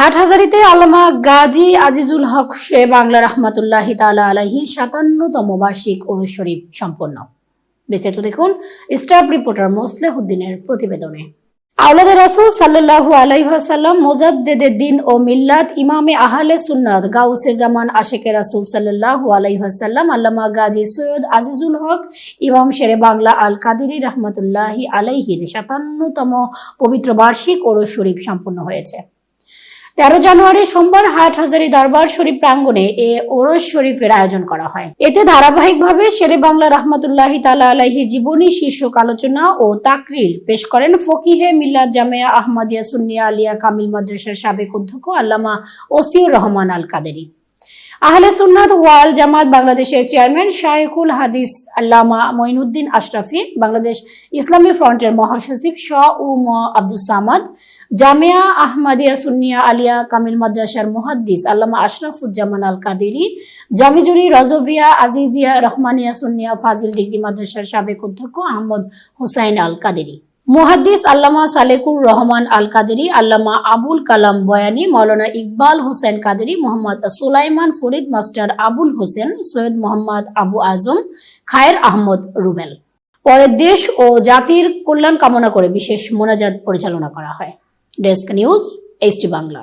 হাটহাজারিতে আল্লামা গাজী আজিজুল হক শে বাংলা রহমাতুল্লাহ তালা আলাহির সাতান্নতম বার্ষিক ওরস শরীফ সম্পন্ন। বিস্তারিত দেখুন স্টাফ রিপোর্টার মোসলেহুদ্দিনের প্রতিবেদনে। আওলাদ রাসূল ওয়াসাল্লাম মুজাদ্দিদের দিন ও মিল্লাত ইমামে আহলে সুন্নাত গাউসে জামান আশেকে রাসূল ওয়াসাল্লাম আল্লামা গাজী সৈয়দ আজিজুল হক ইমাম শেরে বাংলা আল কাদেরী রহমাতুল্লাহি আলাইহির সাতান্নতম পবিত্র বার্ষিক ওরস শরীফ সম্পন্ন হয়েছে। তেরো জানুয়ারি সোমবার হাট হাজারি দরবার শরীফ প্রাঙ্গনে এ ওরস শরীফের আয়োজন করা হয়। এতে ধারাবাহিকভাবে শেরে বাংলা রহমতুল্লাহ তালা আলাহি জীবনী, শীর্ষক আলোচনা ও তাকরির পেশ করেন ফকিহে মিল্লাদ জামিয়া আহমদিয়া সুন্নিয়া আলিয়া কামিল মাদ্রাসার সাবেক অধ্যক্ষ আল্লামা ওসিউর রহমান আল কাদেরী আহলে সুন্নাত ওয়াল জামাত বাংলাদেশের চেয়ারম্যান শাইখুল হাদিস আল্লামা মঈনুদ্দিন আশরাফি, বাংলাদেশ ইসলামী ফ্রন্টের মহাসচিব শাহ উ ম আব্দুল সামাদ, জামিয়া আহমদিয়া সুন্নিয়া আলিয়া কামিল মাদ্রাসার মুহাদ্দিস আল্লামা আশরাফুজ্জামান আল কাদেরি জামিজুরি রজভিয়া আজিজিয়া রহমানিয়া সুন্নিয়া ফাজিল ডিগ্রি মাদ্রাসার সাবেক অধ্যক্ষ আহমদ হুসাইন আল কাদেরি মুহাদ্দিস আল্লামা সালেকুর রহমান আল কাদেরি আল্লামা আবুল কালাম বয়ানি মৌলানা ইকবাল হোসেন কাদেরি, মোহাম্মদ সুলাইমান ফরিদ, মাস্টার আবুল হোসেন, সৈয়দ মোহাম্মদ আবু আজম, খায়ের আহমদ রুবেল। পরে দেশ ও জাতির কল্যাণ কামনা করে বিশেষ মোনাজাত পরিচালনা করা হয়। Desk news HT Bangla.